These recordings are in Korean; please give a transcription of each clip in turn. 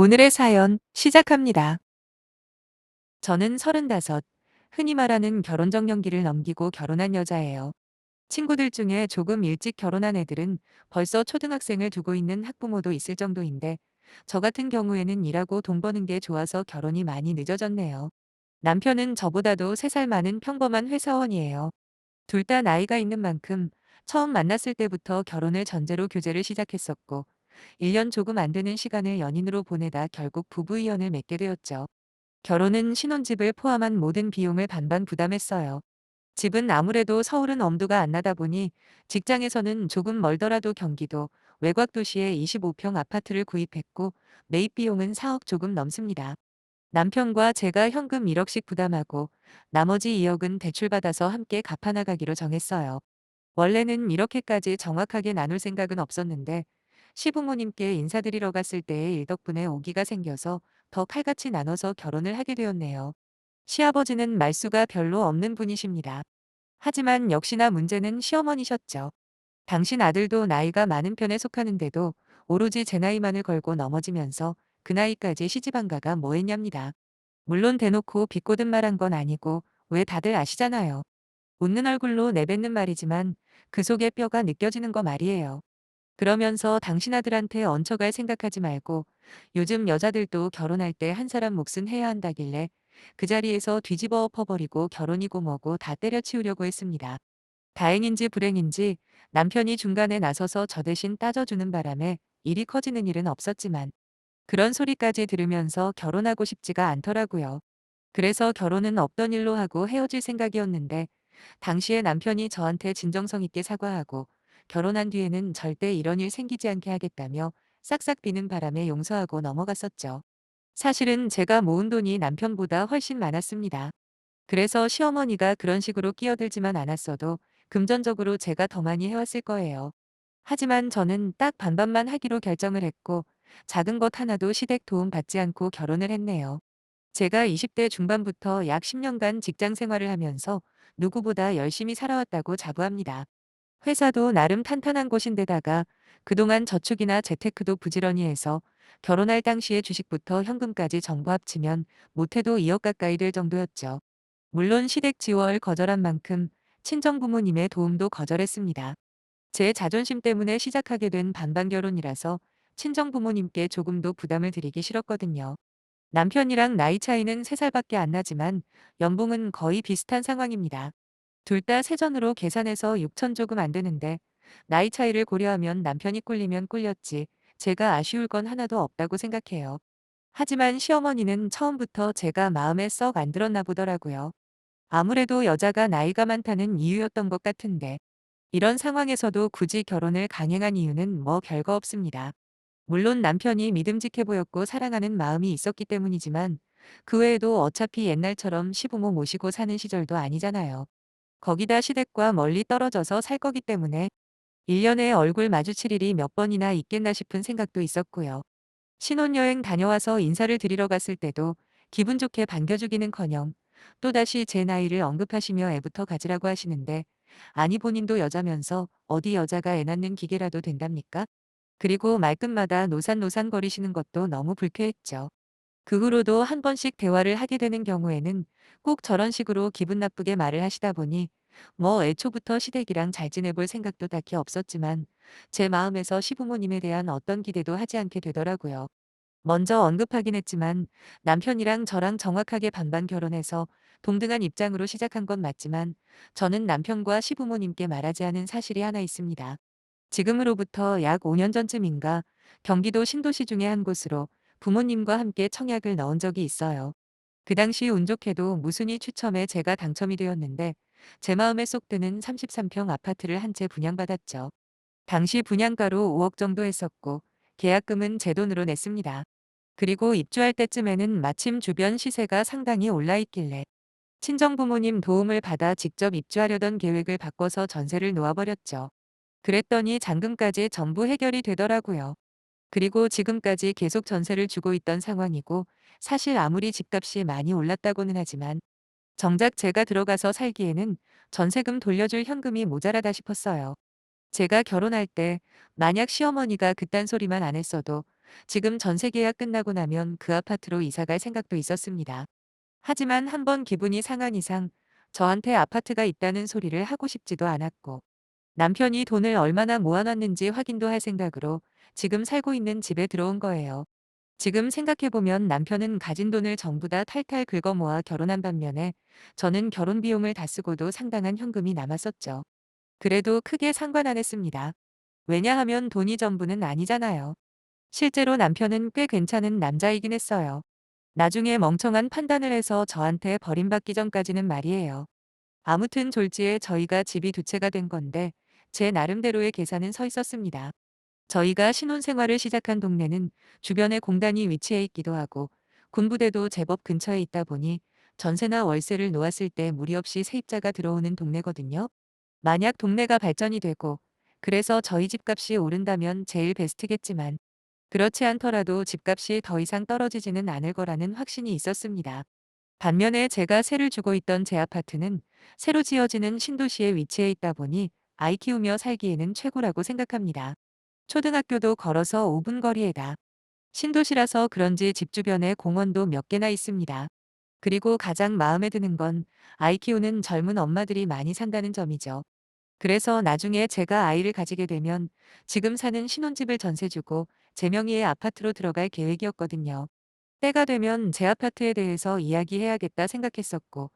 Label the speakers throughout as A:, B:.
A: 오늘의 사연 시작합니다. 저는 35, 흔히 말하는 결혼정년기를 넘기고 결혼한 여자예요. 친구들 중에 조금 일찍 결혼한 애들은 벌써 초등학생을 두고 있는 학부모도 있을 정도인데 저 같은 경우에는 일하고 돈 버는 게 좋아서 결혼이 많이 늦어졌네요. 남편은 저보다도 3살 많은 평범한 회사원이에요. 둘 다 나이가 있는 만큼 처음 만났을 때부터 결혼을 전제로 교제를 시작했었고 1년 조금 안 되는 시간을 연인으로 보내다 결국 부부이연을 맺게 되었죠. 결혼은 신혼집을 포함한 모든 비용을 반반 부담했어요. 집은 아무래도 서울은 엄두가 안 나다 보니 직장에서는 조금 멀더라도 경기도 외곽 도시에 25평 아파트를 구입했고 매입 비용은 4억 조금 넘습니다. 남편과 제가 현금 1억씩 부담하고 나머지 2억은 대출받아서 함께 갚아나가기로 정했어요. 원래는 이렇게까지 정확하게 나눌 생각은 없었는데 시부모님께 인사드리러 갔을 때의 일 덕분에 오기가 생겨서 더 칼같이 나눠서 결혼을 하게 되었네요. 시아버지는 말수가 별로 없는 분이십니다. 하지만 역시나 문제는 시어머니셨죠. 당신 아들도 나이가 많은 편에 속하는데도 오로지 제 나이만을 걸고 넘어지면서 그 나이까지 시집안가가 뭐했냐입니다. 물론 대놓고 비꼬든 말한 건 아니고 왜 다들 아시잖아요. 웃는 얼굴로 내뱉는 말이지만 그 속에 뼈가 느껴지는 거 말이에요. 그러면서 당신 아들한테 얹혀갈 생각하지 말고 요즘 여자들도 결혼할 때 한 사람 몫은 해야 한다길래 그 자리에서 뒤집어 엎어버리고 결혼이고 뭐고 다 때려치우려고 했습니다. 다행인지 불행인지 남편이 중간에 나서서 저 대신 따져주는 바람에 일이 커지는 일은 없었지만 그런 소리까지 들으면서 결혼하고 싶지가 않더라고요. 그래서 결혼은 없던 일로 하고 헤어질 생각이었는데 당시에 남편이 저한테 진정성 있게 사과하고 결혼한 뒤에는 절대 이런 일 생기지 않게 하겠다며 싹싹 비는 바람에 용서하고 넘어갔었죠. 사실은 제가 모은 돈이 남편보다 훨씬 많았습니다. 그래서 시어머니가 그런 식으로 끼어들지만 않았어도 금전적으로 제가 더 많이 해왔을 거예요. 하지만 저는 딱 반반만 하기로 결정을 했고 작은 것 하나도 시댁 도움 받지 않고 결혼을 했네요. 제가 20대 중반부터 약 10년간 직장 생활을 하면서 누구보다 열심히 살아왔다고 자부합니다. 회사도 나름 탄탄한 곳인데다가 그동안 저축이나 재테크도 부지런히 해서 결혼할 당시의 주식부터 현금까지 전부 합치면 못해도 2억 가까이 될 정도였죠. 물론 시댁 지원을 거절한 만큼 친정 부모님의 도움도 거절했습니다. 제 자존심 때문에 시작하게 된 반반 결혼이라서 친정 부모님께 조금도 부담을 드리기 싫었거든요. 남편이랑 나이 차이는 3살밖에 안 나지만 연봉은 거의 비슷한 상황입니다. 둘 다 세전으로 계산해서 6천 조금 안 되는데 나이 차이를 고려하면 남편이 꿀리면 꿀렸지 제가 아쉬울 건 하나도 없다고 생각해요. 하지만 시어머니는 처음부터 제가 마음에 썩 안 들었나 보더라고요. 아무래도 여자가 나이가 많다는 이유였던 것 같은데 이런 상황에서도 굳이 결혼을 강행한 이유는 뭐 별거 없습니다. 물론 남편이 믿음직해 보였고 사랑하는 마음이 있었기 때문이지만 그 외에도 어차피 옛날처럼 시부모 모시고 사는 시절도 아니잖아요. 거기다 시댁과 멀리 떨어져서 살 거기 때문에 1년에 얼굴 마주칠 일이 몇 번이나 있겠나 싶은 생각도 있었고요. 신혼여행 다녀와서 인사를 드리러 갔을 때도 기분 좋게 반겨주기는커녕 또다시 제 나이를 언급하시며 애부터 가지라고 하시는데 아니 본인도 여자면서 어디 여자가 애 낳는 기계라도 된답니까? 그리고 말끝마다 노산노산 거리시는 것도 너무 불쾌했죠. 그 후로도 한 번씩 대화를 하게 되는 경우에는 꼭 저런 식으로 기분 나쁘게 말을 하시다 보니 뭐 애초부터 시댁이랑 잘 지내볼 생각도 딱히 없었지만 제 마음에서 시부모님에 대한 어떤 기대도 하지 않게 되더라고요. 먼저 언급하긴 했지만 남편이랑 저랑 정확하게 반반 결혼해서 동등한 입장으로 시작한 건 맞지만 저는 남편과 시부모님께 말하지 않은 사실이 하나 있습니다. 지금으로부터 약 5년 전쯤인가 경기도 신도시 중의 한 곳으로 부모님과 함께 청약을 넣은 적이 있어요. 그 당시 운 좋게도 무순위 추첨에 제가 당첨이 되었는데 제 마음에 쏙 드는 33평 아파트를 한 채 분양받았죠. 당시 분양가로 5억 정도 했었고 계약금은 제 돈으로 냈습니다. 그리고 입주할 때쯤에는 마침 주변 시세가 상당히 올라 있길래 친정 부모님 도움을 받아 직접 입주하려던 계획을 바꿔서 전세를 놓아버렸죠. 그랬더니 잔금까지 전부 해결이 되더라고요. 그리고 지금까지 계속 전세를 주고 있던 상황이고 사실 아무리 집값이 많이 올랐다고는 하지만 정작 제가 들어가서 살기에는 전세금 돌려줄 현금이 모자라다 싶었어요. 제가 결혼할 때 만약 시어머니가 그딴 소리만 안 했어도 지금 전세 계약 끝나고 나면 그 아파트로 이사 갈 생각도 있었습니다. 하지만 한번 기분이 상한 이상 저한테 아파트가 있다는 소리를 하고 싶지도 않았고 남편이 돈을 얼마나 모아놨는지 확인도 할 생각으로 지금 살고 있는 집에 들어온 거예요. 지금 생각해보면 남편은 가진 돈을 전부 다 탈탈 긁어 모아 결혼한 반면에 저는 결혼 비용을 다 쓰고도 상당한 현금이 남았었죠. 그래도 크게 상관 안 했습니다. 왜냐하면 돈이 전부는 아니잖아요. 실제로 남편은 꽤 괜찮은 남자이긴 했어요. 나중에 멍청한 판단을 해서 저한테 버림받기 전까지는 말이에요. 아무튼 졸지에 저희가 집이 두 채가 된 건데 제 나름대로의 계산은 서 있었습니다. 저희가 신혼생활을 시작한 동네는 주변에 공단이 위치해 있기도 하고 군부대도 제법 근처에 있다 보니 전세나 월세를 놓았을 때 무리 없이 세입자가 들어오는 동네거든요. 만약 동네가 발전이 되고 그래서 저희 집값이 오른다면 제일 베스트겠지만 그렇지 않더라도 집값이 더 이상 떨어지지는 않을 거라는 확신이 있었습니다. 반면에 제가 세를 주고 있던 제 아파트는 새로 지어지는 신도시에 위치해 있다 보니 아이 키우며 살기에는 최고라고 생각합니다. 초등학교도 걸어서 5분 거리에다. 신도시라서 그런지 집 주변에 공원도 몇 개나 있습니다. 그리고 가장 마음에 드는 건 아이 키우는 젊은 엄마들이 많이 산다는 점이죠. 그래서 나중에 제가 아이를 가지게 되면 지금 사는 신혼집을 전세 주고 제 명의의 아파트로 들어갈 계획이었거든요. 때가 되면 제 아파트에 대해서 이야기해야겠다 생각했었고,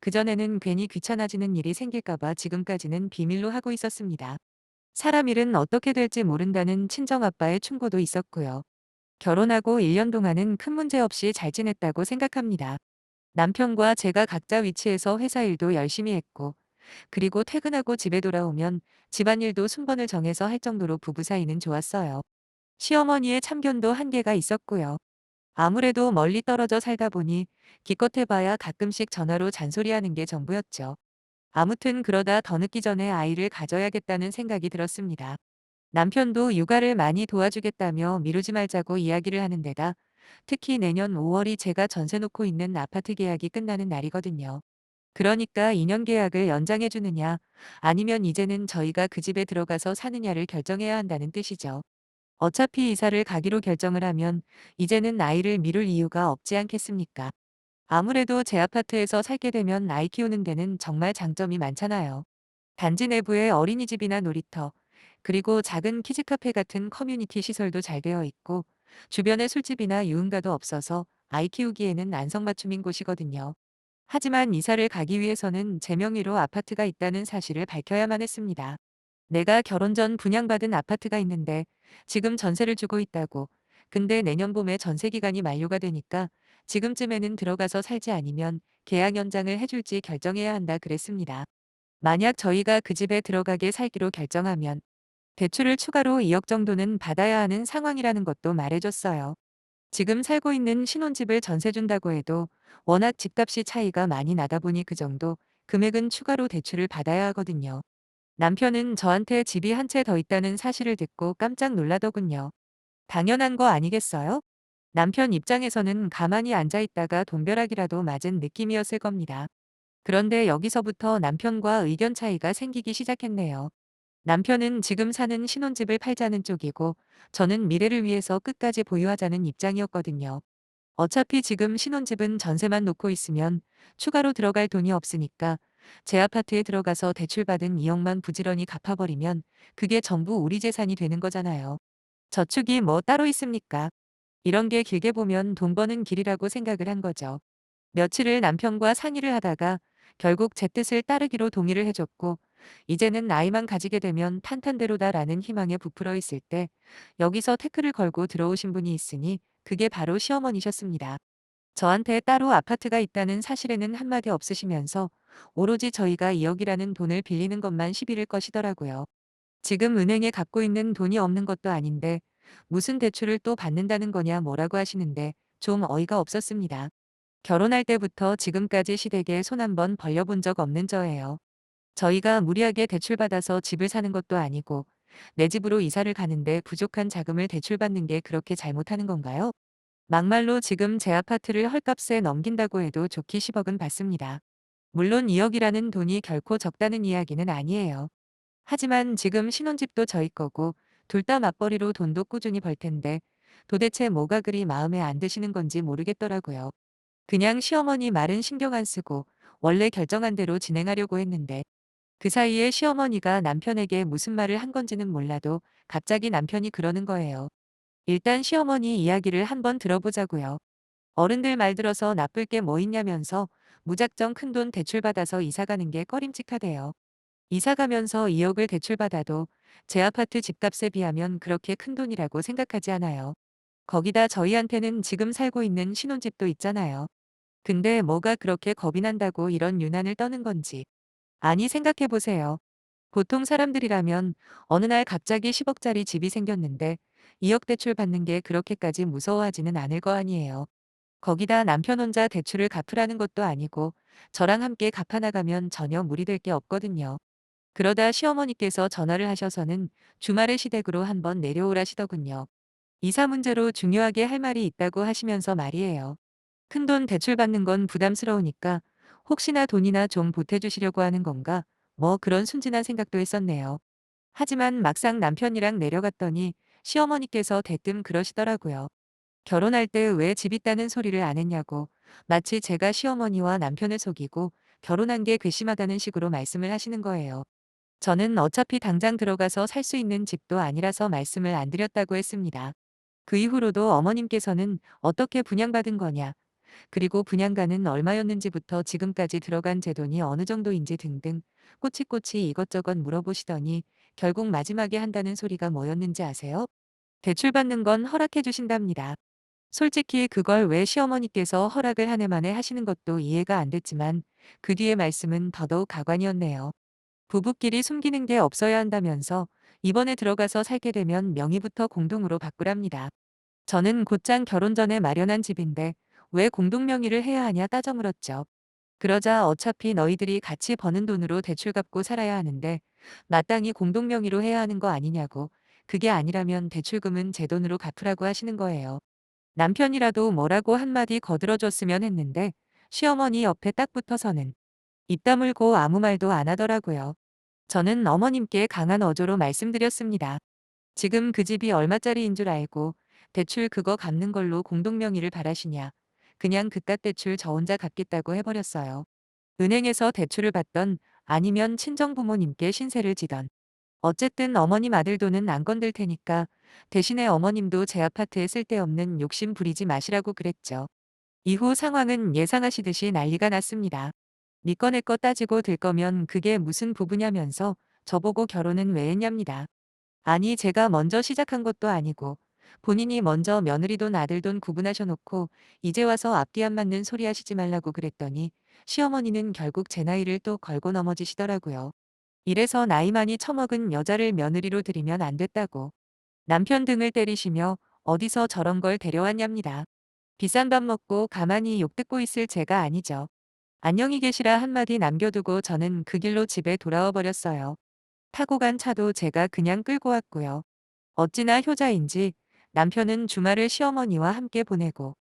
A: 그전에는 괜히 귀찮아지는 일이 생길까봐 지금까지는 비밀로 하고 있었습니다. 사람 일은 어떻게 될지 모른다는 친정아빠의 충고도 있었고요. 결혼하고 1년 동안은 큰 문제 없이 잘 지냈다고 생각합니다. 남편과 제가 각자 위치에서 회사 일도 열심히 했고, 그리고 퇴근하고 집에 돌아오면 집안일도 순번을 정해서 할 정도로 부부 사이는 좋았어요. 시어머니의 참견도 한계가 있었고요. 아무래도 멀리 떨어져 살다 보니 기껏 해봐야 가끔씩 전화로 잔소리하는 게 전부였죠. 아무튼 그러다 더 늦기 전에 아이를 가져야겠다는 생각이 들었습니다. 남편도 육아를 많이 도와주겠다며 미루지 말자고 이야기를 하는 데다 특히 내년 5월이 제가 전세 놓고 있는 아파트 계약이 끝나는 날이거든요. 그러니까 2년 계약을 연장해 주느냐 아니면 이제는 저희가 그 집에 들어가서 사느냐를 결정해야 한다는 뜻이죠. 어차피 이사를 가기로 결정을 하면 이제는 아이를 미룰 이유가 없지 않겠습니까? 아무래도 제 아파트에서 살게 되면 아이 키우는 데는 정말 장점이 많잖아요. 단지 내부에 어린이집이나 놀이터, 그리고 작은 키즈카페 같은 커뮤니티 시설도 잘 되어 있고, 주변에 술집이나 유흥가도 없어서 아이 키우기에는 안성맞춤인 곳이거든요. 하지만 이사를 가기 위해서는 제 명의로 아파트가 있다는 사실을 밝혀야만 했습니다. 내가 결혼 전 분양받은 아파트가 있는데 지금 전세를 주고 있다고. 근데 내년 봄에 전세 기간이 만료가 되니까 지금쯤에는 들어가서 살지 않으면 계약 연장을 해줄지 결정해야 한다 그랬습니다. 만약 저희가 그 집에 들어가게 살기로 결정하면 대출을 추가로 2억 정도는 받아야 하는 상황이라는 것도 말해줬어요. 지금 살고 있는 신혼집을 전세 준다고 해도 워낙 집값이 차이가 많이 나다 보니 그 정도 금액은 추가로 대출을 받아야 하거든요. 남편은 저한테 집이 한 채 더 있다는 사실을 듣고 깜짝 놀라더군요. 당연한 거 아니겠어요? 남편 입장에서는 가만히 앉아 있다가 돈벼락이라도 맞은 느낌이었을 겁니다. 그런데 여기서부터 남편과 의견 차이가 생기기 시작했네요. 남편은 지금 사는 신혼집을 팔자는 쪽이고 저는 미래를 위해서 끝까지 보유하자는 입장이었거든요. 어차피 지금 신혼집은 전세만 놓고 있으면 추가로 들어갈 돈이 없으니까 제 아파트에 들어가서 대출받은 2억만 부지런히 갚아버리면 그게 전부 우리 재산이 되는 거잖아요. 저축이 뭐 따로 있습니까? 이런 게 길게 보면 돈 버는 길이라고 생각을 한 거죠. 며칠을 남편과 상의를 하다가 결국 제 뜻을 따르기로 동의를 해줬고 이제는 아이만 가지게 되면 탄탄대로다라는 희망에 부풀어 있을 때 여기서 태클을 걸고 들어오신 분이 있으니 그게 바로 시어머니셨습니다. 저한테 따로 아파트가 있다는 사실에는 한마디 없으시면서 오로지 저희가 2억이라는 돈을 빌리는 것만 시비를 거시더라고요. 지금 은행에 갖고 있는 돈이 없는 것도 아닌데 무슨 대출을 또 받는다는 거냐 뭐라고 하시는데 좀 어이가 없었습니다. 결혼할 때부터 지금까지 시댁에 손 한번 벌려본 적 없는 저예요. 저희가 무리하게 대출받아서 집을 사는 것도 아니고 내 집으로 이사를 가는데 부족한 자금을 대출받는 게 그렇게 잘못하는 건가요? 막말로 지금 제 아파트를 헐값에 넘긴다고 해도 좋게 10억은 받습니다. 물론 2억이라는 돈이 결코 적다는 이야기는 아니에요. 하지만 지금 신혼집도 저희 거고 둘 다 맞벌이로 돈도 꾸준히 벌 텐데 도대체 뭐가 그리 마음에 안 드시는 건지 모르겠더라고요. 그냥 시어머니 말은 신경 안 쓰고 원래 결정한 대로 진행하려고 했는데 그 사이에 시어머니가 남편에게 무슨 말을 한 건지는 몰라도 갑자기 남편이 그러는 거예요. 일단 시어머니 이야기를 한번 들어보자고요. 어른들 말 들어서 나쁠 게 뭐 있냐면서 무작정 큰 돈 대출받아서 이사 가는 게 꺼림칙하대요. 이사 가면서 2억을 대출받아도 제 아파트 집값에 비하면 그렇게 큰 돈이라고 생각하지 않아요. 거기다 저희한테는 지금 살고 있는 신혼집도 있잖아요. 근데 뭐가 그렇게 겁이 난다고 이런 유난을 떠는 건지. 아니 생각해 보세요. 보통 사람들이라면 어느 날 갑자기 10억짜리 집이 생겼는데 2억 대출 받는 게 그렇게까지 무서워하지는 않을 거 아니에요. 거기다 남편 혼자 대출을 갚으라는 것도 아니고 저랑 함께 갚아나가면 전혀 무리될 게 없거든요. 그러다 시어머니께서 전화를 하셔서는 주말에 시댁으로 한번 내려오라시더군요. 이사 문제로 중요하게 할 말이 있다고 하시면서 말이에요. 큰돈 대출 받는 건 부담스러우니까 혹시나 돈이나 좀 보태주시려고 하는 건가? 뭐 그런 순진한 생각도 했었네요. 하지만 막상 남편이랑 내려갔더니 시어머니께서 대뜸 그러시더라고요. 결혼할 때 왜 집 있다는 소리를 안 했냐고 마치 제가 시어머니와 남편을 속이고 결혼한 게 괘씸하다는 식으로 말씀을 하시는 거예요. 저는 어차피 당장 들어가서 살 수 있는 집도 아니라서 말씀을 안 드렸다고 했습니다. 그 이후로도 어머님께서는 어떻게 분양받은 거냐, 그리고 분양가는 얼마였는지부터 지금까지 들어간 제 돈이 어느 정도인지 등등 꼬치꼬치 이것저것 물어보시더니 결국 마지막에 한다는 소리가 뭐였는지 아세요? 대출받는 건 허락해 주신답니다. 솔직히 그걸 왜 시어머니께서 허락을 한 해 만에 하시는 것도 이해가 안 됐지만 그 뒤의 말씀은 더더욱 가관이었네요. 부부끼리 숨기는 게 없어야 한다면서 이번에 들어가서 살게 되면 명의부터 공동으로 바꾸랍니다. 저는 곧장 결혼 전에 마련한 집인데 왜 공동 명의를 해야 하냐 따져 물었죠. 그러자 어차피 너희들이 같이 버는 돈으로 대출 갚고 살아야 하는데 마땅히 공동 명의로 해야 하는 거 아니냐고 그게 아니라면 대출금은 제 돈으로 갚으라고 하시는 거예요. 남편이라도 뭐라고 한마디 거들어줬으면 했는데 시어머니 옆에 딱 붙어서는 입 다물고 아무 말도 안 하더라고요. 저는 어머님께 강한 어조로 말씀드렸습니다. 지금 그 집이 얼마짜리인 줄 알고 대출 그거 갚는 걸로 공동명의를 바라시냐. 그냥 그깟 대출 저 혼자 갚겠다고 해버렸어요. 은행에서 대출을 받던 아니면 친정부모님께 신세를 지던. 어쨌든 어머님 아들 돈은 안 건들 테니까 대신에 어머님도 제 아파트에 쓸데없는 욕심 부리지 마시라고 그랬죠. 이후 상황은 예상하시듯이 난리가 났습니다. 니꺼 내꺼 따지고 들 거면 그게 무슨 부부냐면서 저보고 결혼은 왜 했냐입니다. 아니 제가 먼저 시작한 것도 아니고 본인이 먼저 며느리 돈 아들 돈 구분하셔 놓고 이제 와서 앞뒤 안 맞는 소리 하시지 말라고 그랬더니 시어머니는 결국 제 나이를 또 걸고 넘어지시더라고요. 이래서 나이 많이 처먹은 여자를 며느리로 들이면 안 됐다고 남편 등을 때리시며 어디서 저런 걸 데려왔냐입니다. 비싼 밥 먹고 가만히 욕 듣고 있을 제가 아니죠. 안녕히 계시라 한마디 남겨두고 저는 그 길로 집에 돌아와 버렸어요. 타고 간 차도 제가 그냥 끌고 왔고요. 어찌나 효자인지 남편은 주말을 시어머니와 함께 보내고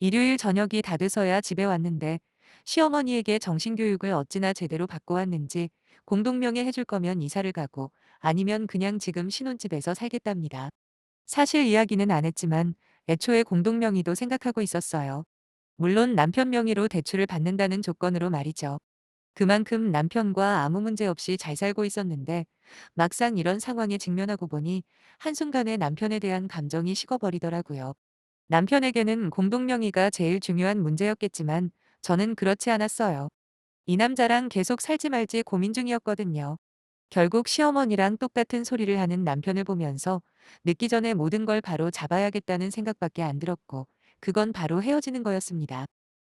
A: 일요일 저녁이 다 돼서야 집에 왔는데 시어머니에게 정신교육을 어찌나 제대로 받고 왔는지 공동명예 해줄 거면 이사를 가고 아니면 그냥 지금 신혼집에서 살겠답니다. 사실 이야기는 안 했지만 애초에 공동명의도 생각하고 있었어요. 물론 남편 명의로 대출을 받는다는 조건으로 말이죠. 그만큼 남편과 아무 문제 없이 잘 살고 있었는데 막상 이런 상황에 직면하고 보니 한순간에 남편에 대한 감정이 식어버리더라고요. 남편에게는 공동명의가 제일 중요한 문제였겠지만 저는 그렇지 않았어요. 이 남자랑 계속 살지 말지 고민 중이었거든요. 결국 시어머니랑 똑같은 소리를 하는 남편을 보면서 늦기 전에 모든 걸 바로 잡아야겠다는 생각밖에 안 들었고 그건 바로 헤어지는 거였습니다.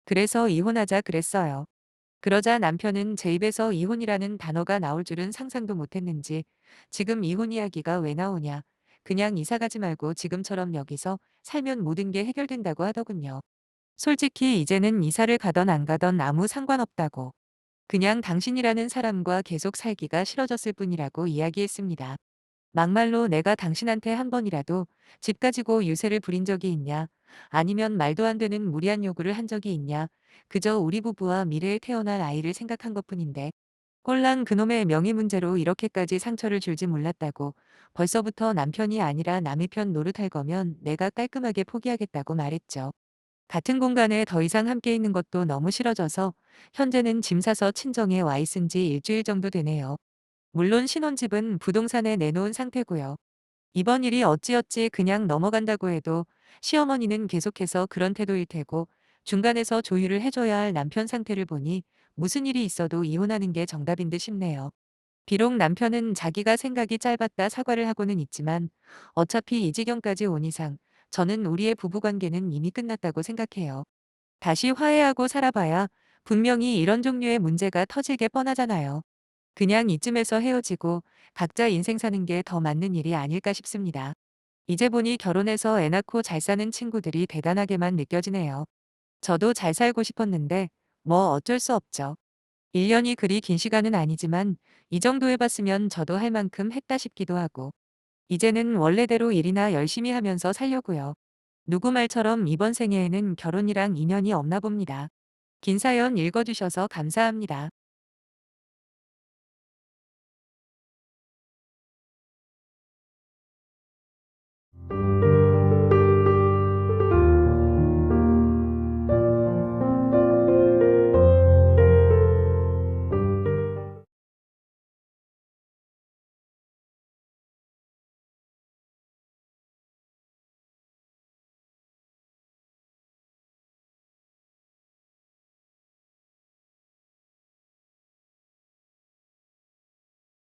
A: 그래서 이혼하자 그랬어요. 그러자 남편은 제 입에서 이혼이라는 단어가 나올 줄은 상상도 못했는지 지금 이혼 이야기가 왜 나오냐. 그냥 이사 가지 말고 지금처럼 여기서 살면 모든 게 해결된다고 하더군요. 솔직히 이제는 이사를 가던 안 가던 아무 상관없다고. 그냥 당신이라는 사람과 계속 살기가 싫어졌을 뿐이라고 이야기했습니다. 막말로 내가 당신한테 한 번이라도 집 가지고 유세를 부린 적이 있냐? 아니면 말도 안 되는 무리한 요구를 한 적이 있냐? 그저 우리 부부와 미래에 태어날 아이를 생각한 것뿐인데 꼴랑 그놈의 명의 문제로 이렇게까지 상처를 줄지 몰랐다고 벌써부터 남편이 아니라 남의 편 노릇할 거면 내가 깔끔하게 포기하겠다고 말했죠. 같은 공간에 더 이상 함께 있는 것도 너무 싫어져서 현재는 짐 사서 친정에 와 있은 지 일주일 정도 되네요. 물론 신혼집은 부동산에 내놓은 상태고요. 이번 일이 어찌어찌 그냥 넘어간다고 해도 시어머니는 계속해서 그런 태도일 테고 중간에서 조율을 해줘야 할 남편 상태를 보니 무슨 일이 있어도 이혼하는 게 정답인 듯 싶네요. 비록 남편은 자기가 생각이 짧았다 사과를 하고는 있지만 어차피 이 지경까지 온 이상 저는 우리의 부부관계는 이미 끝났다고 생각해요. 다시 화해하고 살아봐야 분명히 이런 종류의 문제가 터질 게 뻔하잖아요. 그냥 이쯤에서 헤어지고 각자 인생 사는 게 더 맞는 일이 아닐까 싶습니다. 이제 보니 결혼해서 애 낳고 잘 사는 친구들이 대단하게만 느껴지네요. 저도 잘 살고 싶었는데 뭐 어쩔 수 없죠. 1년이 그리 긴 시간은 아니지만 이 정도 해봤으면 저도 할 만큼 했다 싶기도 하고 이제는 원래대로 일이나 열심히 하면서 살려고요. 누구 말처럼 이번 생애에는 결혼이랑 인연이 없나 봅니다. 긴 사연 읽어주셔서 감사합니다.